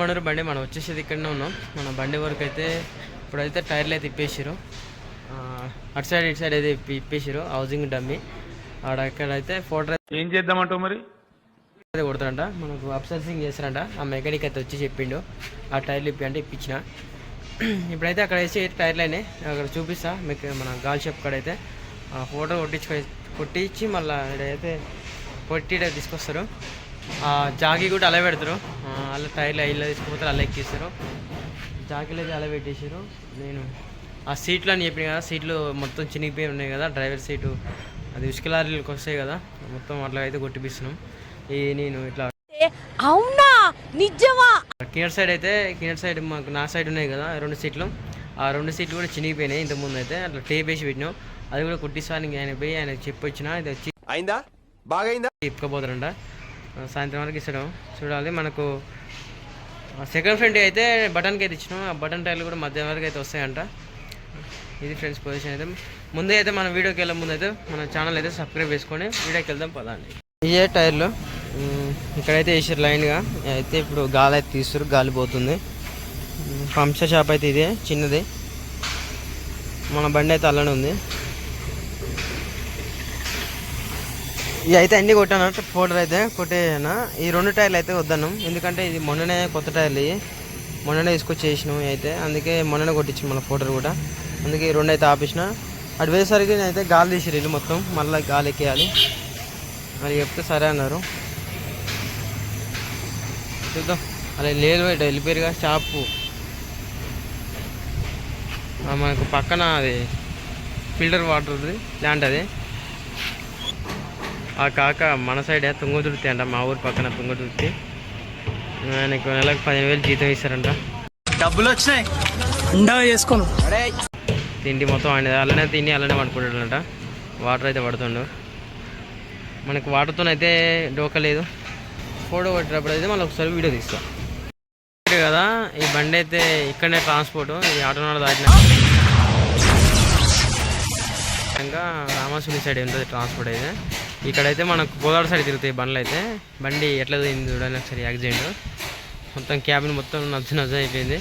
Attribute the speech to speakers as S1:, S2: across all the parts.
S1: మనూరు బండి మనం వచ్చేసేది ఇక్కడనే ఉన్నాం. మన బండి వరకు అయితే ఇప్పుడైతే టైర్లు అయితే ఇప్పేసారు అటు సైడ్ ఇటు సైడ్ అయితే ఇప్పి ఇప్పేసారు హౌసింగ్ డమ్మి. ఆడ ఇక్కడైతే ఫోటో
S2: ఏం చేద్దామంటావు మరి?
S1: అయితే కొడతారంట మనకు అప్సర్సింగ్ చేస్తారంట ఆ మెకానిక్ అయితే వచ్చి చెప్పిండు. ఆ టైర్లు ఇప్పి అంటే ఇప్పించిన. ఇప్పుడైతే అక్కడ వేసి టైర్లు అయినాయి. అక్కడ చూపిస్తా. మీకు మన గాల్ షాప్ కాడ అయితే. ఆ ఫోటో కొట్టించుకొని కొట్టించి మళ్ళీ ఇక్కడైతే కొట్టి తీసుకొస్తారు. ఆ జాకీ కూడా అలా పెడతారు. అలా టైర్లు ఇలా తీసుకుపోతారు అలా ఎక్కిస్తారు జాకీలు అయితే అలా పెట్టేసారు. నేను ఆ సీట్లు అని చెప్పిన కదా సీట్లు మొత్తం చినిగిపోయి ఉన్నాయి కదా డ్రైవర్ సీటు. అది లారీలకు వస్తాయి కదా మొత్తం అట్లా అయితే కొట్టిపిస్తున్నాం. ఈ నేను ఇట్లా
S3: అవునా? నిజమా?
S1: కినర్ సైడ్ అయితే కినర్ సైడ్ మాకు నా సైడ్ ఉన్నాయి కదా రెండు సీట్లు. ఆ రెండు సీట్లు కూడా చినిగిపోయినాయి ఇంతకుముందు అయితే. అట్లా టేప్ వేసి పెట్టినాం. అది కూడా కుట్టిస్తానికి ఆయన పోయి ఆయన చెప్పి వచ్చిన ఇది వచ్చి
S4: అయిందా? బాగైందా?
S1: ఇప్పుకోపోతారంట ఆ, సాయంత్రం వరకు ఇస్తాడు. చూడాలి మనకు సెకండ్ ఫ్రంట్ అయితే బటన్కి అయితే ఇచ్చినాం ఆ బటన్ టైర్లు కూడా మధ్యాహ్నం వరకు అయితే వస్తాయంట. ఇది ఫ్రెండ్స్ పొజిషన్ అయితే. ముందే అయితే మన వీడియోకి వెళ్ళే ముందు అయితే మన ఛానల్ అయితే సబ్స్క్రైబ్ చేసుకొని వీడియోకి వెళ్దాం పదండి. ఇవే టైర్లు. ఇక్కడైతే వేసారు లైన్గా అయితే ఇప్పుడు గాలి అయితే తీస్తారు గాలి పోతుంది. ఉమ్, షాప్ అయితే ఇదే చిన్నది. మన బండి అయితే అల్లనే ఉంది. ఇవి అయితే అన్ని కొట్టాను. ఫోటోలు అయితే కొట్టేనా ఈ రెండు టైర్లు అయితే వద్దాను ఎందుకంటే ఇది మొన్ననే కొత్త టైర్లు. ఇవి మొన్ననే తీసుకొచ్చి చేసినాం అయితే అందుకే మొన్ననే కొట్టించిన మన ఫోటోలు కూడా. అందుకే ఈ రెండు అయితే ఆపేసిన. అటు వేసరికి అయితే గాలి తీసిరు ఇల్లు మొత్తం. మళ్ళీ గాలి ఎక్కేయాలి. మరి చెప్తే సరే అన్నారు. చూద్దాం. అలా లేదు బయట వెళ్ళిపోయారుగా షాపు. మనకు పక్కన అది ఫిల్టర్ వాటర్ ప్లాంట్ ల్యాండ్ అది. ఆ కాక మన సైడే తుంగతుర్తి అంట మా ఊరు పక్కన తుంగతుర్తి ఆయనకు నెలకు పదిహేను వేలు జీతం ఇస్తారంట.
S5: డబ్బులు వచ్చినాయి ఉండగా చేసుకోను
S1: తిండి మొత్తం ఆయన అలానే తిని అలానే పడుకుంటాడంట. వాటర్ అయితే పడుతుండు. మనకు వాటర్తో అయితే డోక లేదు. ఫోటో కొట్టేటప్పుడు అయితే మళ్ళీ ఒకసారి వీడియో తీస్తాం. కదా ఈ బండి అయితే ఇక్కడనే ట్రాన్స్పోర్ట్. ఇది ఆటోనాడు దాటిన ఇంకా రామాసుని సైడ్ ఉంటుంది ట్రాన్స్పోర్ట్ అయితే. ఇక్కడైతే మనకు గోదావరి సైడ్ తిరుగుతాయి బండ్లు అయితే. బండి ఎట్లా పోయింది చూడండి ఒకసారి యాక్సిడెంట్. మొత్తం క్యాబిన్ మొత్తం నజ్జు నచ్చ అయిపోయింది.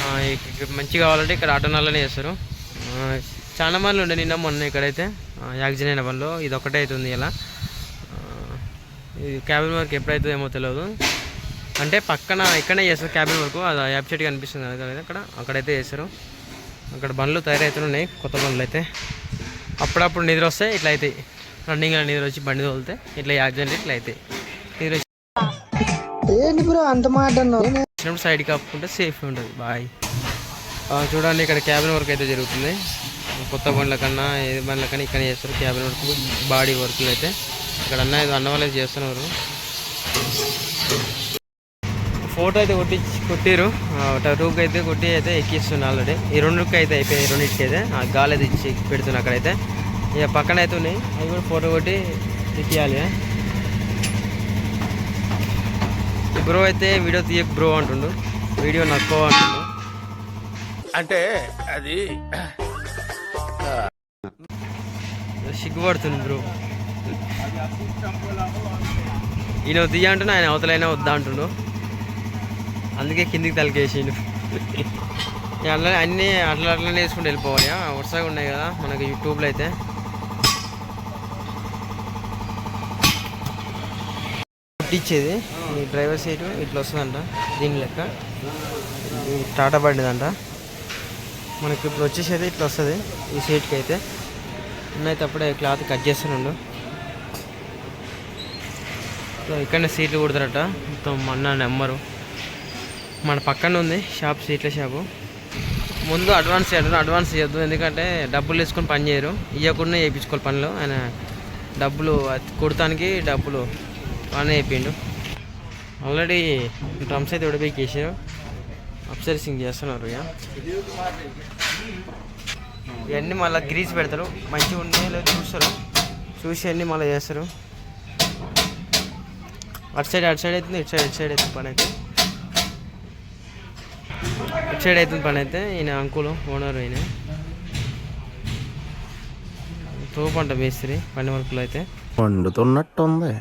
S1: మంచిగా మంచి కావాలంటే ఇక్కడ ఆటోనాలోనే చేస్తారు. చాలా మంది ఉండే నిన్న మొన్న ఇక్కడైతే. యాక్సిడెంట్ అయిన బండ్లో ఇది ఒకటే అవుతుంది ఇలా. ఇది క్యాబిన్ వర్క్ ఎప్పుడైతుందేమో తెలియదు అంటే పక్కన ఇక్కడనే చేస్తారు క్యాబిన్ వరకు. అది యాప్ కనిపిస్తుంది కదా అక్కడ అక్కడైతే చేస్తారు. అక్కడ బండ్లు తయారవుతున్నాయి కొత్త బండ్లు అయితే. అప్పుడప్పుడు నిద్ర వస్తే ఇట్లా అవుతాయి రన్నింగ్ నిద్ర వచ్చి బండి తోలితే ఇట్లా యాక్సిడెంట్ ఇట్లా అవుతాయి
S6: ఏంటి బ్రో అంత మాట
S1: వచ్చినప్పుడు సైడ్ కప్పుకుంటే సేఫ్ ఉంటుంది. బాయ్. చూడండి ఇక్కడ క్యాబిన్ వర్క్ అయితే జరుగుతుంది. కొత్త బండ్ల కన్నా ఏ బండ్ల కన్నా ఇక్కడ చేస్తారు క్యాబిన్ వర్క్ బాడీ వర్క్లు అయితే. ఇక్కడ అన్న అన్న వాళ్ళు చేస్తున్నారు. ఫోటో అయితే కొట్టి కొట్టిరు. రూప్ అయితే కొట్టి అయితే ఎక్కిస్తున్నా ఆల్రెడీ ఈ రెండుకి అయితే అయిపోయాయి రెండింటికి అయితే. ఆ గాలి అయితే ఇచ్చి పెడుతున్నా అక్కడైతే. ఇక పక్కన అయితే ఉన్నాయి. అవి కూడా ఫోటో కొట్టి ఎక్కియాలి ఈ బ్రో అయితే వీడియో తీయకు బ్రో అంటుండు. వీడియో నక్కో అంటుండు.
S4: అంటే అది
S1: సిగ్గుపడుతుంది బ్రో. ఈయన తీయ అంటున్నా ఆయన అవతలైనా వద్దా అంటుండు. అందుకే కిందికి తలకేసిండు. అట్లా అన్నీ అట్లా అట్లనే వేసుకుంటూ వెళ్ళిపోవాలి వరుసగా ఉన్నాయి కదా మనకి యూట్యూబ్లో అయితే. ఇచ్చేది ఈ డ్రైవర్ సీటు ఇట్లా వస్తుందంట దీని లెక్క. టాటా బండిదంట. మనకి ఇప్పుడు వచ్చేసేది ఇట్లా వస్తుంది ఈ సీట్కి అయితే ఉన్నైతే అప్పుడే క్లాత్ కట్ చేస్తున్నాడు. సో ఇక్కడనే సీట్లు కుడతారట. మొత్తం మన నెంబరు. మన పక్కన ఉంది షాప్ సీట్ల షాపు. ముందు అడ్వాన్స్ చేయడం అడ్వాన్స్ చేయొద్దు. ఎందుకంటే డబ్బులు వేసుకొని పని చేయరు. ఇవ్వకుండా చేయించుకోవాలి పనులు. ఆయన డబ్బులు కుడటానికి కుడతానికి డబ్బులు. పని అయిపోయిండు ఆల్రెడీ డ్రమ్స్ అయితే ఉడిపేకేసారు అప్సర్సింగ్ చేస్తున్నారు ఇక ఇవన్నీ మళ్ళీ గ్రీజ్ పెడతారు. మంచిగా ఉన్నాయో లేదో చూస్తారు. చూసి అన్నీ మళ్ళీ చేస్తారు. అటు సైడ్ అటు సైడ్ అవుతుంది ఇటు సైడ్ ఇటు సైడ్ అవుతుంది పని అయితే ఇటు సైడ్ అవుతుంది పని అయితే ఈయన అంకులు ఓనర్ ఈయన. తోపంట మేస్త్రి పని వర్కులు అయితే
S4: వండుతున్నట్టుంది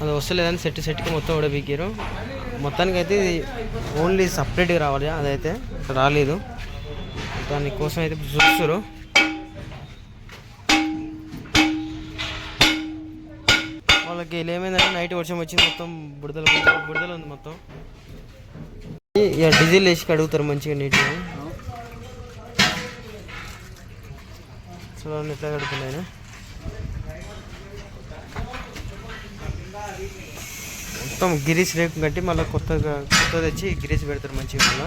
S1: అది వస్తలేదని సెట్ సెట్కి మొత్తం కూడా పీకారు మొత్తానికి అయితే ఇది ఓన్లీ సపరేట్గా రావాలి అదైతే ఇక్కడ రాలేదు దానికోసం అయితే చూస్తారు వాళ్ళకి ఇలా ఏమైందంటే నైట్ వర్షం వచ్చింది మొత్తం బుడదల బుడదల ఉంది మొత్తం. ఇక డీజిల్ వేసి కడుగుతారు మంచిగా నీట్గా. చూడండి ఎట్లా కడుతున్నాయి మొత్తం గిరీస్ రేపు కట్టి మళ్ళీ కొత్తగా కొత్త తెచ్చి గిరీస్ పెడతారు మంచిగా మళ్ళీ.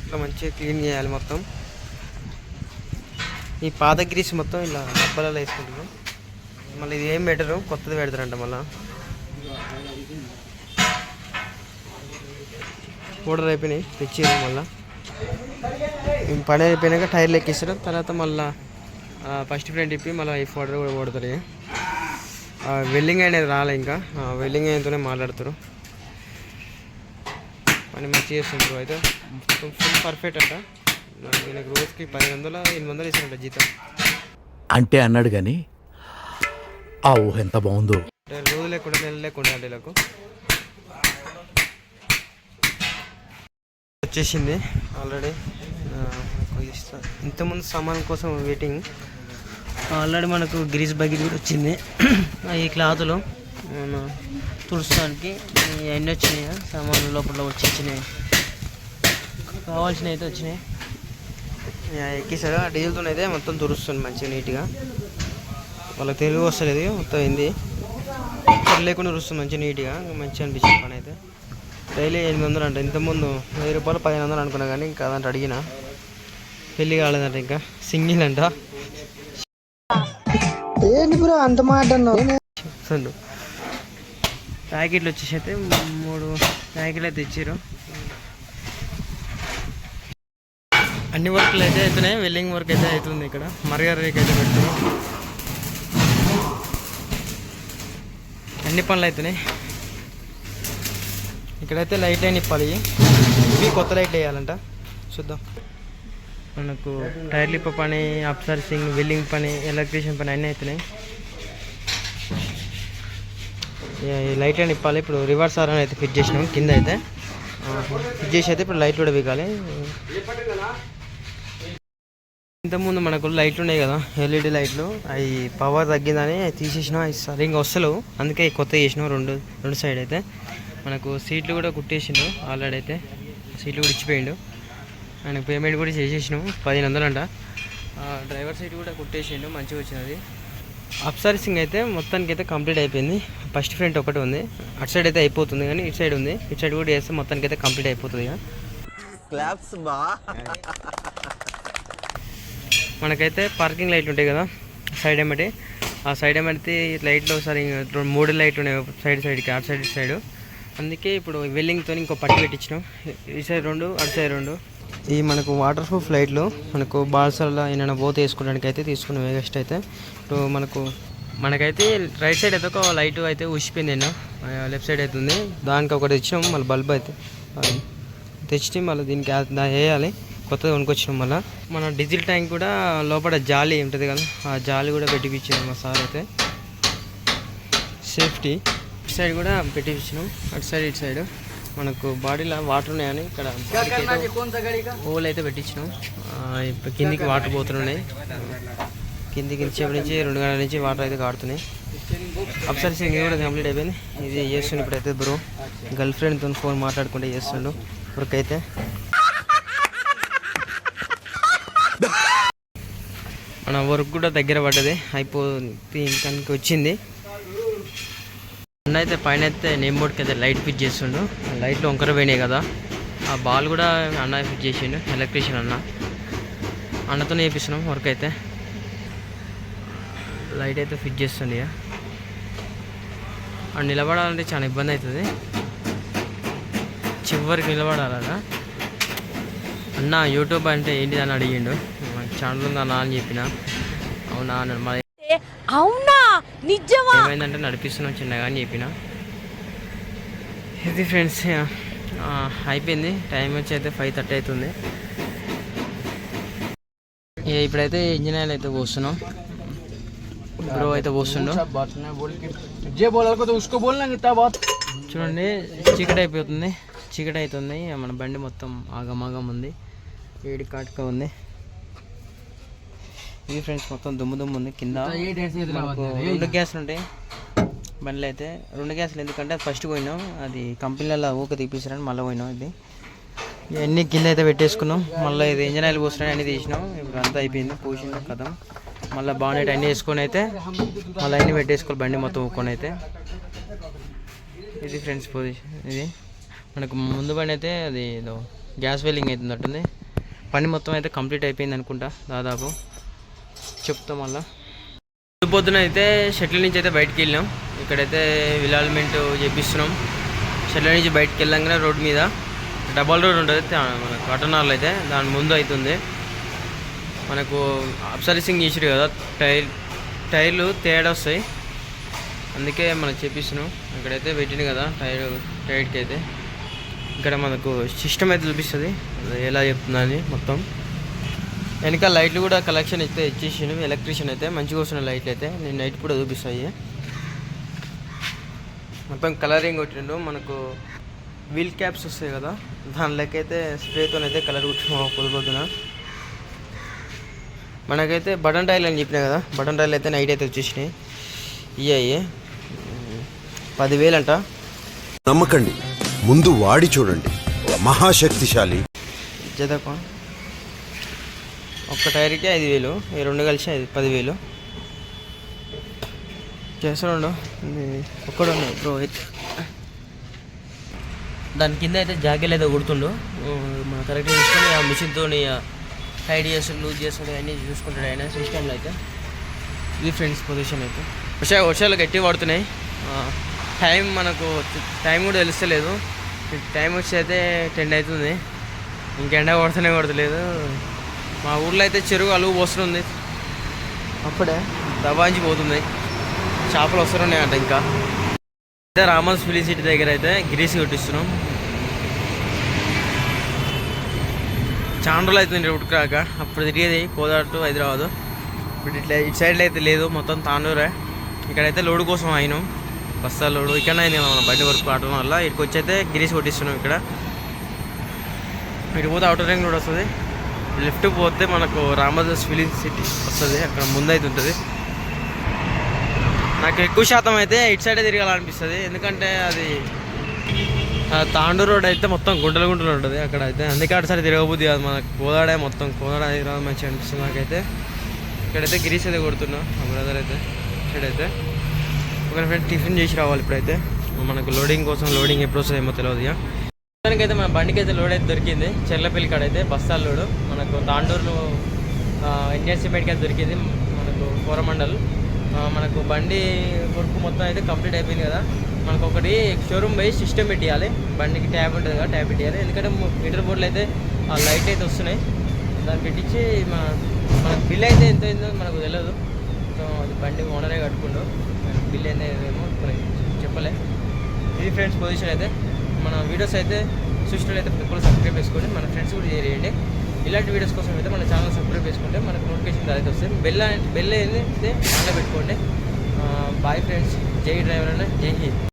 S1: ఇట్లా మంచిగా క్లీన్ చేయాలి మొత్తం. ఈ పాత గ్రీస్ మొత్తం ఇలా డబ్బాలలో వేసుకుంటారు మళ్ళీ ఇది ఏం పెట్టరు? కొత్తది పెడతారంట మళ్ళీ. పౌడర్ అయిపోయినాయి తెచ్చారు మళ్ళీ. పని అయిపోయినాక టైర్లు ఎక్కిస్తారు తర్వాత మళ్ళీ ఫస్ట్ ఫ్రంట్ ఇప్పి మళ్ళీ ఈ పౌడర్ కూడా కొడతారు. వెల్డింగ్ అనేది రాలే ఇంకా. వెల్డింగ్ అయినతోనే మాట్లాడతారు పని మంచిగా చేస్తుంటారు అయితే ఫుల్ పర్ఫెక్ట్ అంట. ఈయనకు రోజుకి పది వందల ఎనిమిది వందలు ఇస్తారంట జీతం.
S2: అంటే అన్నాడు గాని ఆ ఊహ ఎంత బాగుందో.
S1: రోజు లేకుండా నెల లేకుండా అంటే వీళ్ళకు వచ్చేసింది ఆల్రెడీ. ఇంతకుముందు సామాన్ కోసం వెయిటింగ్ ఆల్రెడీ మనకు గ్రీస్ బకెట్ కూడా వచ్చింది. ఈ క్లాత్లో మన తుడుస్తానికి ఎన్ని వచ్చినాయి. సామాన్లు లోపల వచ్చి వచ్చినాయి కావాల్సినవి అయితే వచ్చినాయి. ఎక్కేసారు. ఆ డీజిల్తో అయితే మొత్తం తుడుస్తుంది మంచిగా నీట్గా. వాళ్ళకి తెలుగు వస్తలేదు మొత్తం అయింది. లేకుండా రుస్తుంది మంచిగా నీట్గా. మంచిగా అనిపించింది పని అయితే. డైలీ ఎనిమిది వందలు అంట. ఇంతకుముందు వెయ్యి రూపాయలు పదిహేను వందలు అనుకున్నా కానీ ఇంకా అదంటే అడిగిన. పెళ్ళి కాలేదంట ఇంకా. సింగిల్ అంట.
S6: ఏంటి బ్రో అంత మాట అన్నావు?
S1: అసలు ప్యాకెట్లు వచ్చేసి అయితే మూడు ప్యాకెట్లు అయితే ఇచ్చారు అన్ని వర్క్లు అయితే అవుతున్నాయి వెల్డింగ్ వర్క్ అయితే అవుతుంది ఇక్కడ. మరిగారు రేక్ అయితే పెట్టారు అన్ని పనులు అవుతున్నాయి. ఇక్కడైతే లైట్ లైన్ ఇప్పాలి. ఇవి కొత్త లైట్లు వేయాలంట. చూద్దాం. మనకు టైర్ లిప్ పని అప్సర్సింగ్ వెల్డింగ్ పని ఎలక్ట్రీషియన్ పని అన్నీ అవుతున్నాయి లైట్ అని ఇప్పాలి. ఇప్పుడు రివర్స్ ఆర్ అని అయితే ఫిట్ చేసినాం కింద అయితే. ఫిట్ చేసి అయితే ఇప్పుడు లైట్ కూడా వీగాలి ఇంతకుముందు మనకు లైట్లు ఉన్నాయి కదా ఎల్ఈడి లైట్లు. అవి పవర్ తగ్గిందని అవి తీసేసినాం అవి సరిగ్గా వస్తలేవు. అందుకే కొత్త చేసినాం రెండు రెండు సైడ్ అయితే. మనకు సీట్లు కూడా కుట్టేసిండు ఆల్రెడీ అయితే. సీట్లు కూడా ఇచ్చిపోయిండు. ఆయనకు పేమెంట్ కూడా చేసేసినాం. పదిహేను వందలు అంట డ్రైవర్ సీట్ కూడా కుట్టేసిండు మంచిగా వచ్చినది. అప్ సర్వీసింగ్ అయితే మొత్తానికి అయితే కంప్లీట్ అయిపోయింది. ఫస్ట్ ఫ్రంట్ ఒకటి ఉంది. అటు సైడ్ అయితే అయిపోతుంది కానీ ఇటు సైడ్ ఉంది. ఇటు సైడ్ కూడా చేస్తే మొత్తానికి అయితే కంప్లీట్ అయిపోతుంది ఇక.
S4: క్లాప్స్ బా
S1: మనకైతే పార్కింగ్ లైట్లు ఉంటాయి కదా సైడ్ ఎమ్మటి ఆ సైడ్ ఎమ్మటి లైట్లు ఒకసారి మూడు లైట్లు ఉన్నాయి సైడ్ సైడ్కి అటు సైడ్ ఇటు సైడ్. అందుకే ఇప్పుడు వెల్లింగ్తో ఇంకో పట్టి పెట్టించినాం. ఈ సైడ్ రెండు అటు సైడ్ రెండు. ఈ మనకు వాటర్ ప్రూఫ్ లైట్లు మనకు బాల్సల్లో ఏమైనా పోతే వేసుకోవడానికి అయితే తీసుకున్నాం వేగస్ట్ అయితే. ఇప్పుడు మనకు మనకైతే రైట్ సైడ్ అయితే ఒక లైట్ అయితే ఉసిపోయింది నేను లెఫ్ట్ సైడ్ అయితే ఉంది. దానికి ఒకటి తెచ్చినాం మళ్ళీ బల్బ్ అయితే. తెచ్చి మళ్ళీ దీనికి వేయాలి. కొత్తగా కొనుక్కొచ్చినాం మళ్ళీ. మన డీజిల్ ట్యాంక్ కూడా లోపల జాలి ఉంటుంది కదా. ఆ జాలి కూడా పెట్టిపించారు మా సార్ అయితే. సేఫ్టీ ఇటు సైడ్ కూడా పెట్టిపించినాం అటు సైడ్ ఇటు సైడ్ మనకు బాడీలో వాటర్ ఉన్నాయని ఇక్కడ హోల్ అయితే పెట్టించినాం. ఇప్పుడు కిందికి వాటర్ పోతున్నాయి. కిందికి చేపటి నుంచి రెండు గంటల నుంచి వాటర్ అయితే కాడుతున్నాయి అప్సర్ సింగ్ కూడా కంప్లీట్ అయిపోయింది. ఇది చేస్తుండే ఇప్పుడైతే బ్రో. గర్ల్ ఫ్రెండ్తో ఫోన్ మాట్లాడుకుంటే చేస్తుండు. ఇప్పటికైతే మన వర్క్ కూడా దగ్గర పడ్డది. అయిపోతుంది ఇంకా వచ్చింది. అన్న అయితే పైన అయితే నేమ్ బోర్డ్కి అయితే లైట్ ఫిట్ చేస్తుండు. ఆ లైట్లు వంకర పోయినాయి కదా. ఆ బాల్ కూడా అన్న ఫిట్ చేసిండు. ఎలక్ట్రీషియన్ అన్న. అన్నతోనే చేపిస్తున్నాం వర్క్ అయితే. లైట్ అయితే ఫిట్ చేస్తుంది ఇక. ఆ నిలబడాలంటే చాలా ఇబ్బంది అవుతుంది. చివరికి నిలబడాలరా అన్న యూట్యూబ్ అంటే ఏంటిది అని అడిగిండు. ఛానల్ ఉందా అని చెప్పిన. అవునా మరి
S3: అవునా? నిజమా?
S1: ఏమైందంటే నడిపిస్తున్నాం చిన్నగా అని చెప్పిన. ఇది ఫ్రెండ్స్ అయిపోయింది. టైం వచ్చి అయితే ఫైవ్ థర్టీ అవుతుంది. ఇప్పుడైతే ఇంజిన్ ఆయిల్ అయితే పోస్తున్నాం బ్రో అయితే
S5: పోస్తుండ్రు
S1: చూడండి చీకటి అయిపోతుంది. చీకటి అవుతుంది. మన బండి మొత్తం ఆగమాగం ఉంది. వేడి కాటుక ఉంది. ఇది ఫ్రెండ్స్ మొత్తం దుమ్ము దుమ్ము ఉంది. కింద రెండు గ్యాసులు ఉంటాయి. బండ్లు అయితే రెండు గ్యాసులు. ఎందుకంటే అది ఫస్ట్ పోయినాం. అది కంపెనీలలో ఊక తీపిస్తారని మళ్ళీ పోయినాం ఇది. ఇవన్నీ కింద అయితే పెట్టేసుకున్నాం. మళ్ళీ ఇది ఇంజన్ ఆయిల్ పోస్తున్నాయి అన్నీ తీసినాం. ఇప్పుడు అంతా అయిపోయింది. పూసిన కథం. మళ్ళీ బాగునేట్ అన్నీ వేసుకొని అయితే మళ్ళీ అన్నీ పెట్టేసుకోవాలి బండి మొత్తం ఊక్కొని అయితే. ఇది ఫ్రెండ్స్ పొజిషన్ ఇది మనకు ముందు బండి అయితే అది ఏదో గ్యాస్ వెల్లింగ్ అవుతున్నట్టుంది పని మొత్తం అయితే కంప్లీట్ అయిపోయింది అనుకుంటా దాదాపు. చెప్తాం మళ్ళీ. పొద్దున అయితే షటిల్ నుంచి అయితే బయటికి వెళ్ళాం. ఇక్కడైతే విలాల్మెంట్ చేపిస్తున్నాం. షటిల్ నుంచి బయటకు వెళ్ళంగానే రోడ్ మీద డబల్ రోడ్ ఉంటుంది. మన కటనాలు అయితే దాని ముందు అవుతుంది మనకు అబ్సర్విసింగ్ చేసారు కదా టైర్ టైర్లు తేడా వస్తాయి. అందుకే మనం చేపిస్తున్నాం. ఇక్కడైతే పెట్టింది కదా టైర్ టైర్కి అయితే. ఇక్కడ మనకు సిస్టమ్ అయితే చూపిస్తుంది. ఎలా చెప్తుందని మొత్తం. వెనక లైట్లు కూడా కలెక్షన్ అయితే ఇచ్చేసిండు ఎలక్ట్రీషియన్ అయితే మంచిగా వస్తున్నాయి లైట్లు అయితే. నేను నైట్ కూడా చూపిస్తాయి మొత్తం కలరింగ్ కొట్టిండు. మనకు వీల్ క్యాప్స్ వస్తాయి కదా దానిలోకి అయితే స్ప్రేతో అయితే కలర్ కొట్టినాం పొద్దు పొద్దున. మనకైతే బటన్ టైల్ అని చెప్పినా కదా బటన్ టైల్ అయితే నైట్ అయితే వచ్చేసినాయి. ఇయ్యాయి పదివేలు అంట
S7: నమ్మకండి ముందు వాడి చూడండి. మహాశక్తిశాలి.
S1: జతకు. ఒక్క టైర్కి ఐదు వేలు ఈ రెండు కలిసి ఐదు పదివేలు. చేస్తున్నాడు. ఒక్కడు బ్రో దాని కింద అయితే జాకెల్ అయితే కుడుతుండు. మన కరెక్ట్గా చూసుకొని ఆ మిషన్తో టైట్ చేస్తాడు లూజ్ చేస్తాడు అన్నీ చూసుకుంటాడు ఆయన సిస్టంలో అయితే. ఇది ఫ్రెండ్స్ పొజిషన్ అయితే. వర్షా వర్షాలు గట్టి పడుతున్నాయి. టైం మనకు టైం కూడా తెలుస్తలేదు. టైం వచ్చి అయితే టెన్ అవుతుంది. ఇంకెండ కొడుతూనే కొడతలేదు మా ఊర్లో అయితే చెరువు అలుగు పోస్తుంది అప్పుడే? దబాంచి పోతుంది. చేపలు వస్తున్నాయంట ఇంకా. అయితే రామన్స్ ఫిలిం సిటీ దగ్గర అయితే గిరీసి కొట్టిస్తున్నాం. చాలా రోజులు అవుతుంది ఉడికి రాక అప్పుడు తిరిగేది కోదాడు టు హైదరాబాదు. ఇప్పుడు ఇట్లా ఇటు సైడ్లో అయితే లేదు మొత్తం తాండూరే. ఇక్కడైతే లోడు కోసం అయినాం బస్తా లోడు. ఇక్కడ అయింది మన బండి వరకు ఆటం వల్ల. ఇక్కడికి వచ్చి అయితే గిరీసి కొట్టిస్తున్నాం ఇక్కడ. ఇటు పోతే అవుటర్ రింగ్ రోడ్ వస్తుంది. లెఫ్ట్ పోతే మనకు రామదాస్ ఫిలిం సిటీ వస్తుంది అక్కడ ముందైతే ఉంటుంది. నాకు ఎక్కువ శాతం అయితే ఇటు సైడే తిరగాలనిపిస్తుంది ఎందుకంటే అది తాండూరు రోడ్ అయితే మొత్తం గుంటలు గుంటలు ఉంటుంది అక్కడ అయితే. అందుకే అటు సైడ్ తిరగబుద్ది కాదు మనకు కోదాడే మొత్తం కోదాడ హైదరాబాద్ మంచిగా అనిపిస్తుంది నాకైతే. ఇక్కడైతే గిరీస్ అయితే కొడుతున్నా మా బ్రదర్ అయితే సైడ్ అయితే ఒక ఫ్రెండ్ టిఫిన్ చేసి రావాలి ఇప్పుడైతే. మనకు లోడింగ్ కోసం లోడింగ్ ఎప్పుడు వస్తుంది ఏమో తెలియదు ఇక మన బండికి అయితే లోడ్ అయితే దొరికింది. చెర్లపల్లి కాడ అయితే బస్తాల లోడు. మనకు తాండూరులో ఇండియన్ సిమెంట్కి అయితే దొరికింది మనకు కోరమండల్. మనకు బండి కొడుకు మొత్తం అయితే కంప్లీట్ అయిపోయింది కదా. మనకు ఒకటి షోరూమ్ పోయి సిస్టమ్ పెట్టేయాలి. బండికి ట్యాబ్ ఉంటుంది కదా ట్యాబ్ పెట్టేయాలి. ఎందుకంటే మీటర్ బోర్డులు అయితే ఆ లైట్ అయితే వస్తున్నాయి. దాన్ని పెట్టించి మన మన బిల్ అయితే ఎంత అయిందో మనకు తెలియదు సో అది బండి ఓనరే కట్టుకుండు. బిల్ అయితే ఏమో చెప్పలే. ఇది ఫ్రెండ్స్ పొజిషన్ అయితే. మన వీడియోస్ అయితే సృష్టిలో అయితే పిప్పులు సబ్స్క్రైబ్ చేసుకోండి. మన ఫ్రెండ్స్ కూడా చేయండి. ఇలాంటి వీడియోస్ కోసం అయితే మన ఛానల్ సబ్స్క్రైబ్ చేసుకుంటే మనకు నోటిఫికేషన్ అయితే వస్తుంది. బెల్ బెల్ అయితే ఆన్లో పెట్టుకోండి. బాయ్ ఫ్రెండ్స్ జై డ్రైవర్ అన్న. జై హింద్.